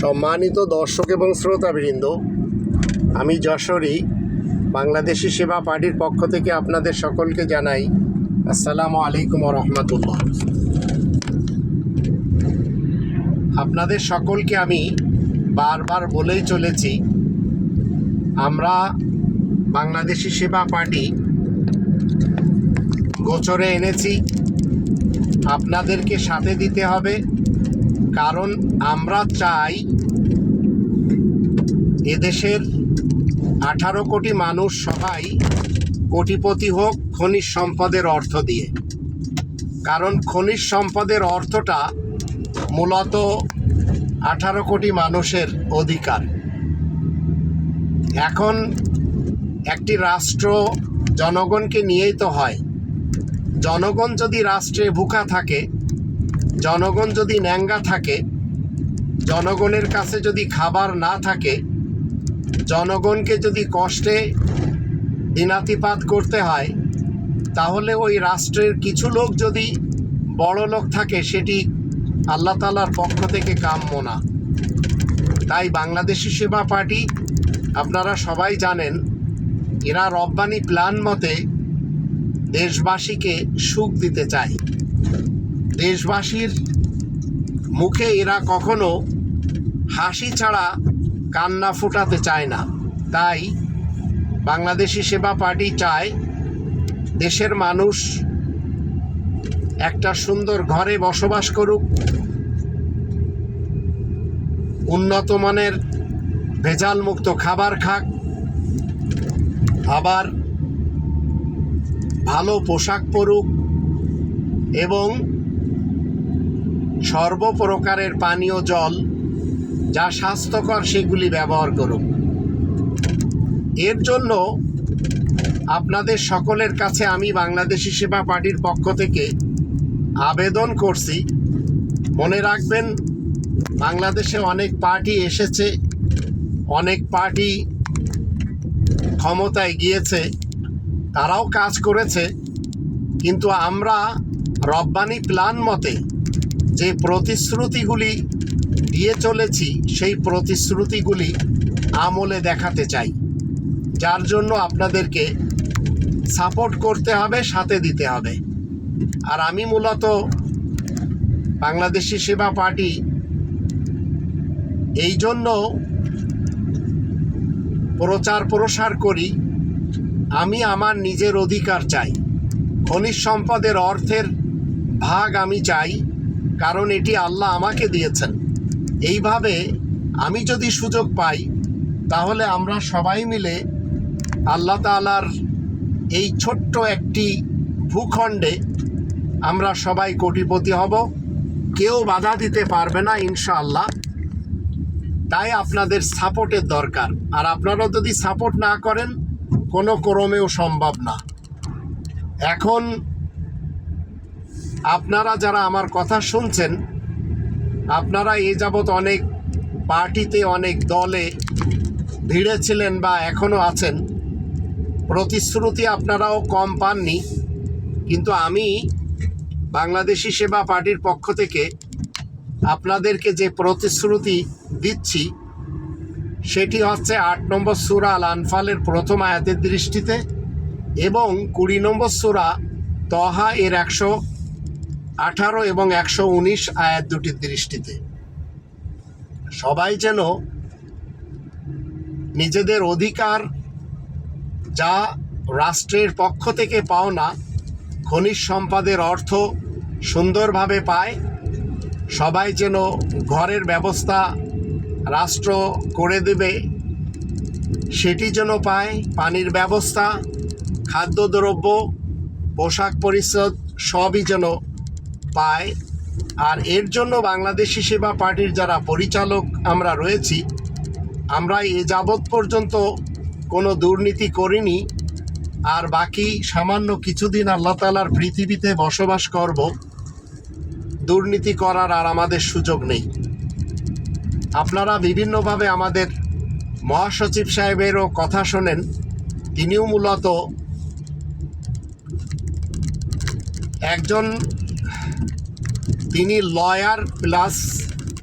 সম্মানিত দর্শক এবং শ্রোতাবৃন্দ, আমি যশোরী, বাংলাদেশি সেবা পার্টির পক্ষ থেকে আপনাদের সকলকে জানাই আসসালামু আলাইকুম রহমতুল্লাহ। আপনাদের সকলকে আমি বারবার বলেই চলেছি, আমরা বাংলাদেশি সেবা পার্টি গোচরে এনেছি, আপনাদেরকে সাথে দিতে হবে। কারণ আমরা চাই এদেশের আঠারো কোটি মানুষ সবাই কোটিপতি হোক, খনিজ সম্পদের অর্থ দিয়ে। কারণ খনিজ সম্পদের অর্থটা মূলত আঠারো কোটি মানুষের অধিকার। এখন একটি রাষ্ট্র জনগণকে নিয়েই তো হয়। জনগণ যদি রাষ্ট্রে ভুকা থাকে জনগণ যদি ন্যাঙ্গা থাকে, জনগণের কাছে যদি খাবার না থাকে, জনগণকে যদি কষ্টে দিনাতিপাত করতে হয়, তাহলে ওই রাষ্ট্রের কিছু লোক যদি বড় লোক থাকে, সেটি আল্লাহ তালার পক্ষ থেকে কাম্য না। তাই বাংলাদেশি সেবা পার্টি, আপনারা সবাই জানেন, এরা রব্বানি প্ল্যান মতে দেশবাসীকে সুখ দিতে চায়। দেশবাসীর মুখে এরা কখনো হাসি ছাড়া কান্না ফোটাতে চায় না। তাই বাংলাদেশি সেবা পার্টি চায় দেশের মানুষ একটা সুন্দর ঘরে বসবাস করুক, উন্নত মানের ভেজালমুক্ত খাবার খাক, আবার ভালো পোশাক পরুক এবং সর্বপ্রকারের পানীয় জল যা স্বাস্থ্যকর সেগুলি ব্যবহার করুক এর জন্য আপনাদের সকলের কাছে আমি বাংলাদেশি সেবা পার্টির পক্ষ থেকে আবেদন করছি। মনে রাখবেন, বাংলাদেশে অনেক পার্টি এসেছে, অনেক পার্টি ক্ষমতায় গিয়েছে, তারাও কাজ করেছে, কিন্তু আমরা রব্বানি প্ল্যান মতে যে প্রতিশ্রুতিগুলি দিয়ে চলেছি, সেই প্রতিশ্রুতিগুলি আমলে দেখাতে চাই। যার জন্য আপনাদেরকে সাপোর্ট করতে হবে, সাথে দিতে হবে। আর আমি মূলত বাংলাদেশি সেবা পার্টি, এই জন্য প্রচার প্রসার করি। আমি আমার নিজের অধিকার চাই। খনিজ সম্পদের অর্থের ভাগ আমি চাই। কারণ এটি আল্লাহ আমাকে দিয়েছেন। এইভাবে আমি যদি সুযোগ পাই, তাহলে আমরা সবাই মিলে আল্লাহ তালার এই ছোট্ট একটি ভূখণ্ডে আমরা সবাই কোটিপতি হব। কেউ বাধা দিতে পারবে না ইনশাআল্লাহ। তাই আপনাদের সাপোর্টের দরকার। আর আপনারা যদি সাপোর্ট না করেন, কোনো ক্রমেও সম্ভব না। এখন আপনারা যারা আমার কথা শুনছেন, আপনারা এ যাবৎ অনেক পার্টিতে, অনেক দলে ভিড়ে ছিলেন বা এখনও আছেন। প্রতিশ্রুতি আপনারাও কম পাননি। কিন্তু আমি বাংলাদেশি সেবা পার্টির পক্ষ থেকে আপনাদেরকে যে প্রতিশ্রুতি দিচ্ছি, সেটি হচ্ছে আট নম্বর সুরা আল আনফালের প্রথম আয়াতের দৃষ্টিতে এবং কুড়ি নম্বর সুরা তহা এর একশো আঠারো এবং একশো উনিশ আয়াত দুটির দৃষ্টিতে। সবাই যেন নিজেদের অধিকার যা রাষ্ট্রের পক্ষ থেকে পাওনা খনিজ সম্পদের অর্থ সুন্দরভাবে পায়, সবাই যেন ঘরের ব্যবস্থা রাষ্ট্র করে দেবে, সেটি যেন পায় পানির ব্যবস্থা, খাদ্যদ্রব্য, পোশাক পরিচ্ছদ, সবই যেন পায়। আর এর জন্য বাংলাদেশি সেবা পার্টির যারা পরিচালক আমরা রয়েছি আমরা এ যাবৎ পর্যন্ত কোনো দুর্নীতি করিনি। আর বাকি সামান্য কিছুদিন আল্লাহ তালার পৃথিবীতে বসবাস করব। দুর্নীতি করার আর আমাদের সুযোগ নেই। আপনারা বিভিন্নভাবে আমাদের মহাসচিব সাহেবেরও কথা শোনেন। তিনিও মূলত একজন তিনি লয়ার প্লাস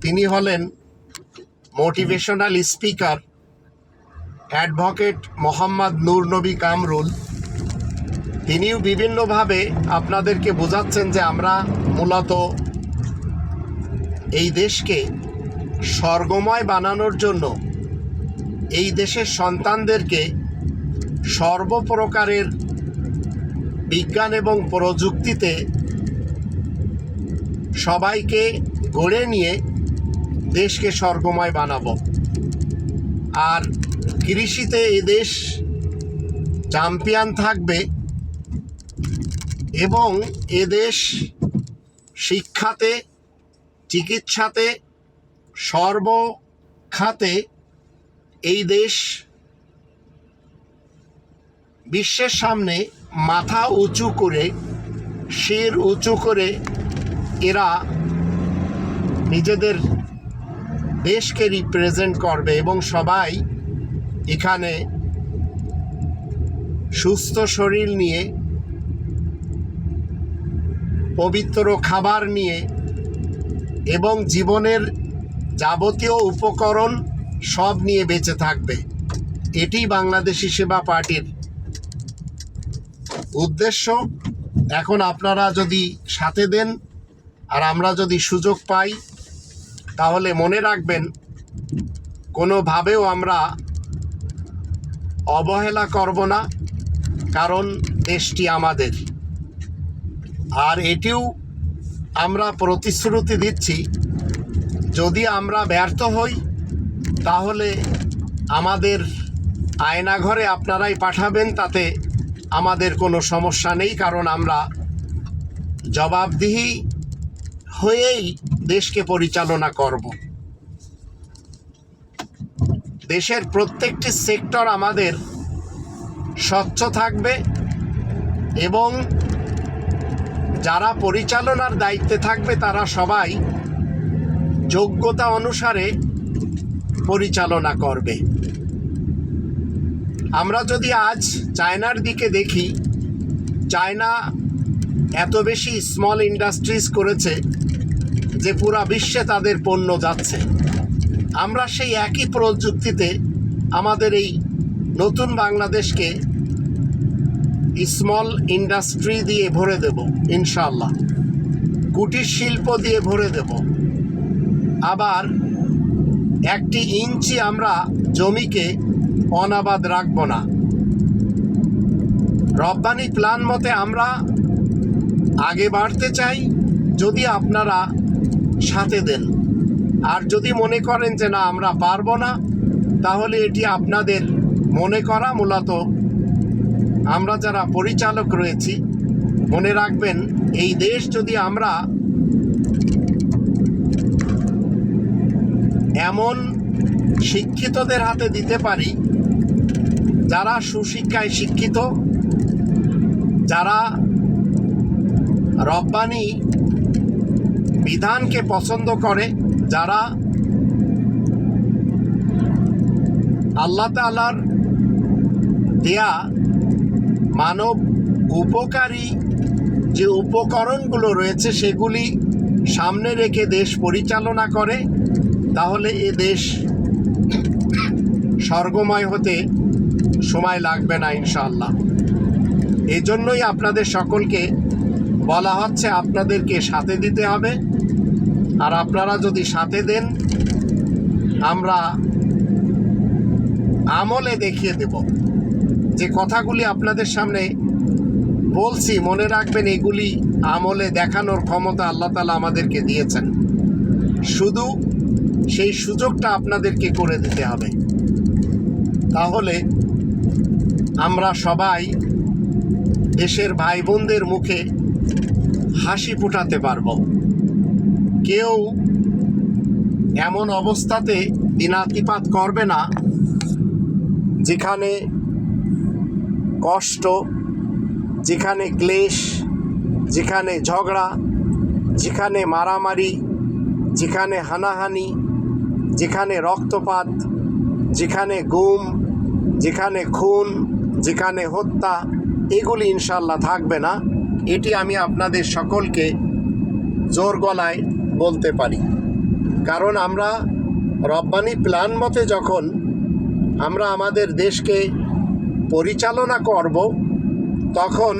তিনি হলেন motivational speaker advocate Mohammad Nur Nabi Kamrul. তিনিও বিভিন্নভাবে আপনাদেরকে বোঝাচ্ছেন যে আমরা মূলত এই দেশকে স্বর্গময় বানানোর জন্য এই দেশের সন্তানদেরকে সর্বপ্রকারের বিজ্ঞান এবং প্রযুক্তিতে সবাইকে গড়ে নিয়ে দেশকে স্বর্গময় বানাবো। আর কৃষিতে এদেশ দেশ চ্যাম্পিয়ন থাকবে এবং এদেশ শিক্ষাতে, চিকিৎসাতে, সর্বখাতে এই দেশ বিশ্বের সামনে মাথা উঁচু করে, শির উঁচু করে এরা নিজেদের দেশকে রিপ্রেজেন্ট করবে এবং সবাই এখানে সুস্থ শরীর নিয়ে, পবিত্র খাবার নিয়ে এবং জীবনের যাবতীয় উপকরণ সব নিয়ে বেঁচে থাকবে। এটি বাংলাদেশি সেবা পার্টির উদ্দেশ্য। এখন আপনারা যদি সাথে দেন আর আমরা যদি সুযোগ পাই, তাহলে মনে রাখবেন, কোনোভাবেও আমরা অবহেলা করব না, কারণ দেশটি আমাদের। আর এটিও আমরা প্রতিশ্রুতি দিচ্ছি, যদি আমরা ব্যর্থ হই, তাহলে আমাদের আয়নাঘরে আপনারাই পাঠাবেন, তাতে আমাদের কোনো সমস্যা নেই, কারণ আমরা জবাবদিহি হয়েই দেশকে পরিচালনা করব। দেশের প্রত্যেকটি সেক্টর আমাদের স্বচ্ছ থাকবে এবং যারা পরিচালনার দায়িত্বে থাকবে তারা সবাই যোগ্যতা অনুসারে পরিচালনা করবে। আমরা যদি আজ চায়নার দিকে দেখি, চায়না এত বেশি স্মল ইন্ডাস্ট্রিজ করেছে যে পুরা বিশ্বে তাদের পণ্য যাচ্ছে। আমরা সেই একই প্রযুক্তিতে আমাদের এই নতুন বাংলাদেশকে স্মল ইন্ডাস্ট্রি দিয়ে ভরে দেব ইনশাল্লাহ কুটির শিল্প দিয়ে ভরে দেব। আবার একটি ইঞ্চি আমরা জমিকে অনাবাদ রাখব না। রব্বানি প্ল্যান মতে আমরা আগে বাড়তে চাই, যদি আপনারা সাথে দেন। আর যদি মনে করেন যে না, আমরা পারব না, তাহলে এটি আপনাদের মনে করা মূলত। আমরা যারা পরিচালক রয়েছি, মনে রাখবেন, এই দেশ যদি আমরা এমন শিক্ষিতদের হাতে দিতে পারি, যারা সুশিক্ষায় শিক্ষিত, যারা রব্বানি বিধানকে পছন্দ করে, যারা আল্লাহ তালার দেয়া মানব উপকারী যে উপকরণগুলো রয়েছে, সেগুলি সামনে রেখে দেশ পরিচালনা করে, তাহলে এ দেশ স্বর্গময় হতে সময় লাগবে না ইনশাল্লাহ এই জন্যই আপনাদের সকলকে বলা হচ্ছে আপনাদেরকে সাথে দিতে হবে। আর আপনারা যদি সাথে দেন, আমরা আমলে দেখিয়ে দেব। যে কথাগুলি আপনাদের সামনে বলছি, মনে রাখবেন, এগুলি আমলে দেখানোর ক্ষমতা আল্লাহ তালা আমাদেরকে দিয়েছেন। শুধু সেই সুযোগটা আপনাদেরকে করে দিতে হবে। তাহলে আমরা সবাই দেশের ভাই বোনদের মুখে হাসি ফুটাতে পারব। কেউ এমন অবস্থাতে দিনাতিপাত করবে না, যেখানে কষ্ট, যেখানে ক্লেশ, যেখানে ঝগড়া, যেখানে মারামারি, যেখানে হানাহানি, যেখানে রক্তপাত, যেখানে গুম, যেখানে খুন, যেখানে হত্যা, এগুলি ইনশাল্লাহ থাকবে না। এটি আমি আপনাদের সকলকে জোর গলায় বলতে পারি। কারণ আমরা রব্বানি প্ল্যান মতে যখন আমরা আমাদের দেশকে পরিচালনা করব, তখন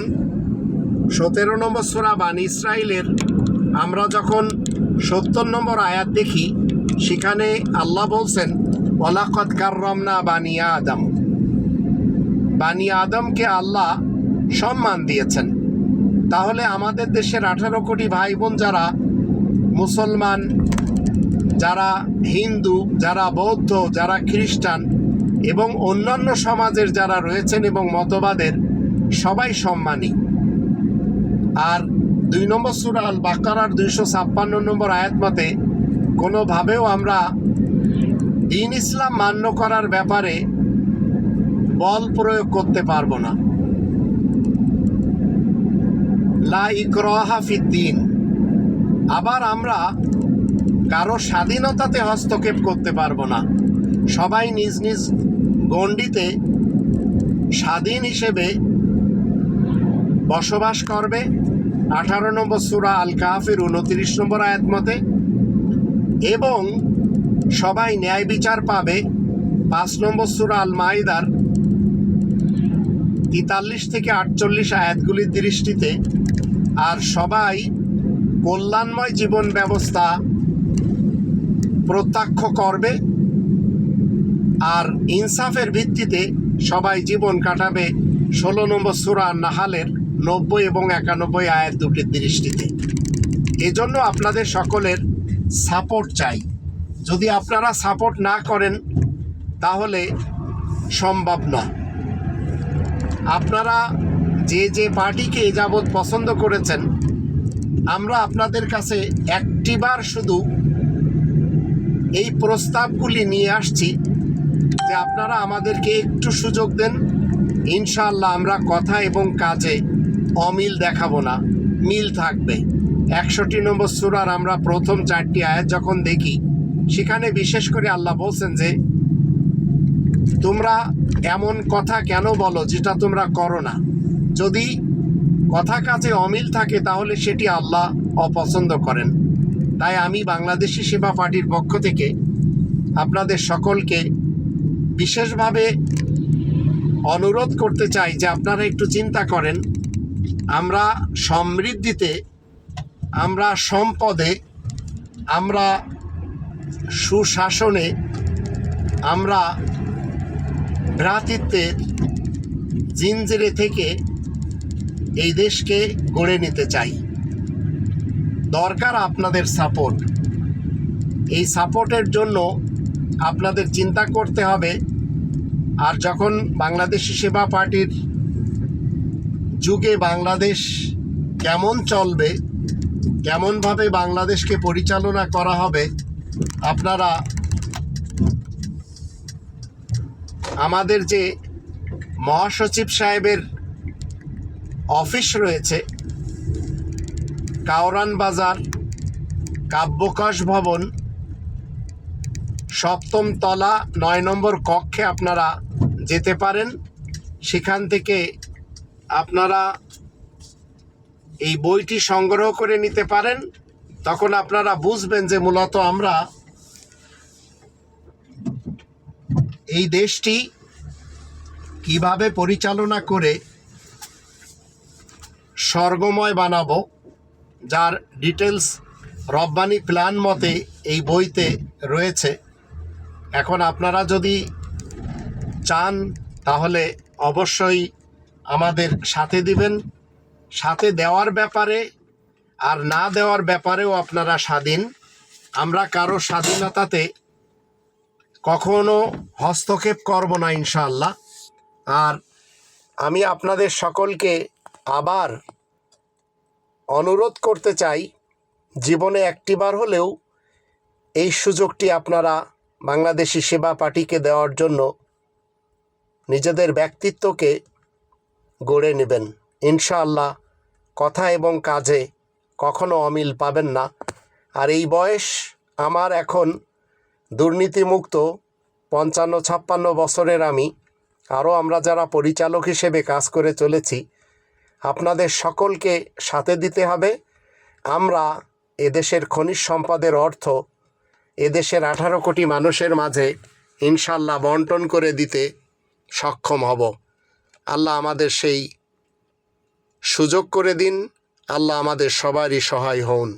সতেরো নম্বর সোরা বান ইসরায়েলের আমরা যখন সত্তর নম্বর আয়াত দেখি, সেখানে আল্লাহ বলছেন ওলাকত কার্রমনা বানিয়া আদম। বানিয়া আদমকে আল্লাহ সম্মান দিয়েছেন। তাহলে আমাদের দেশের আঠারো কোটি ভাই বোন যারা মুসলমান, যারা হিন্দু, যারা বৌদ্ধ, যারা খ্রিস্টান এবং অন্যান্য সমাজের যারা রয়েছেন এবং মতবাদের সবাই সম্মানী। আর দুই নম্বর সুরা আল বাকারার দুইশো ছাপ্পান্ন নম্বর আয়াত মতে, কোনোভাবেও আমরা দিন ইসলাম মান্য করার ব্যাপারে বল প্রয়োগ করতে পারব না। লা ফিদ্দিন আবার আমরা কারও স্বাধীনতাতে হস্তক্ষেপ করতে পারব না। সবাই নিজ নিজ গণ্ডিতে স্বাধীন হিসেবে বসবাস করবে। আঠারো নম্বর সুরা আল কাহাফের উনত্রিশ নম্বর আয়াত মতে, এবং সবাই ন্যায় বিচার পাবে। পাঁচ নম্বর সুরা আল মাইদার তেতাল্লিশ থেকে আটচল্লিশ আয়াতগুলির দৃষ্টিতে আর সবাই কল্যাণময় জীবন ব্যবস্থা প্রত্যক্ষ করবে আর ইনসাফের ভিত্তিতে সবাই জীবন কাটাবে। ষোলো নম্বর সুরা নাহালের নব্বই এবং একানব্বই আয়ের দুটির দৃষ্টিতে। এজন্য আপনাদের সকলের সাপোর্ট চাই। যদি আপনারা সাপোর্ট না করেন, তাহলে সম্ভব নয়। আপনারা যে যে পার্টিকে যাবৎ পছন্দ করেছেন, আমরা আপনাদের কাছে একটিবার শুধু এই প্রস্তাবগুলি নিয়ে আসছি যে আপনারা আমাদেরকে একটু সুযোগ দেন। ইনশাআল্লাহ আমরা কথা এবং কাজে অমিল দেখাবো না, মিল থাকবে। একষট্টি নম্বর সুরার আমরা প্রথম চারটি আয়াত যখন দেখি, সেখানে বিশেষ করে আল্লাহ বলছেন যে, তোমরা এমন কথা কেন বলো যেটা তোমরা করো না? যদি কথা কাজে অমিল থাকে, তাহলে সেটি আল্লাহ অপছন্দ করেন। তাই আমি বাংলাদেশি সেবা পার্টির পক্ষ থেকে আপনাদের সকলকে বিশেষভাবে অনুরোধ করতে চাই যে আপনারা একটু চিন্তা করেন। আমরা সমৃদ্ধিতে, আমরা সম্পদে, আমরা সুশাসনে, আমরা ভ্রাতৃত্বের জিনজিরে থেকে এই দেশকে গড়ে নিতে চাই। দরকার আপনাদের সাপোর্ট এই সাপোর্টের জন্য আপনাদের চিন্তা করতে হবে। আর যখন বাংলাদেশি সেবা পার্টির যুগে বাংলাদেশ কেমন চলবে, কেমনভাবে বাংলাদেশকে পরিচালনা করা হবে, আপনারা আমাদের যে মহাসচিব সাহেবের অফিস রয়েছে। কাওরান বাজার, কাব্যকশ ভবন, সপ্তম তলা, নয় নম্বর কক্ষে আপনারা যেতে পারেন। সেখান থেকে আপনারা এই বইটি সংগ্রহ করে নিতে পারেন। তখন আপনারা বুঝবেন যে মূলত আমরা এই দেশটি কীভাবে পরিচালনা করে স্বর্গময় বানাবো, যার ডিটেলস রব্বানি প্ল্যান মতে এই বইতে রয়েছে। এখন আপনারা যদি চান, তাহলে অবশ্যই আমাদের সাথে দিবেন। সাথে দেওয়ার ব্যাপারে আর না দেওয়ার ব্যাপারেও আপনারা স্বাধীন। আমরা কারও স্বাধীনতাতে কখনো হস্তক্ষেপ করব না, ইনশাআল্লাহ। আর আমি আপনাদের সকলকে আবার অনুরোধ করতে চাই, জীবনে একটিবার হলেও এই সুযোগটি আপনারা বাংলাদেশি সেবা পার্টিকে দেওয়ার জন্য নিজেদের ব্যক্তিত্বকে গড়ে নেবেন। ইনশাআল্লাহ কথা এবং কাজে কখনো অমিল পাবেন না। আর এই বয়স আমার এখন দুর্নীতিমুক্ত পঞ্চান্ন ছাপ্পান্ন বছরের আমি। আরও আমরা যারা পরিচালক হিসেবে কাজ করে চলেছি আপনাদের সকলকে সাথে দিতে হবে। আমরা এদেশের খনিজ সম্পদের অর্থ এদেশের আঠারো কোটি মানুষের মাঝে ইনশাল্লাহ বন্টন করে দিতে সক্ষম হব। আল্লাহ আমাদের সেই সুযোগ করে দিন। আল্লাহ আমাদের সবারই সহায় হন।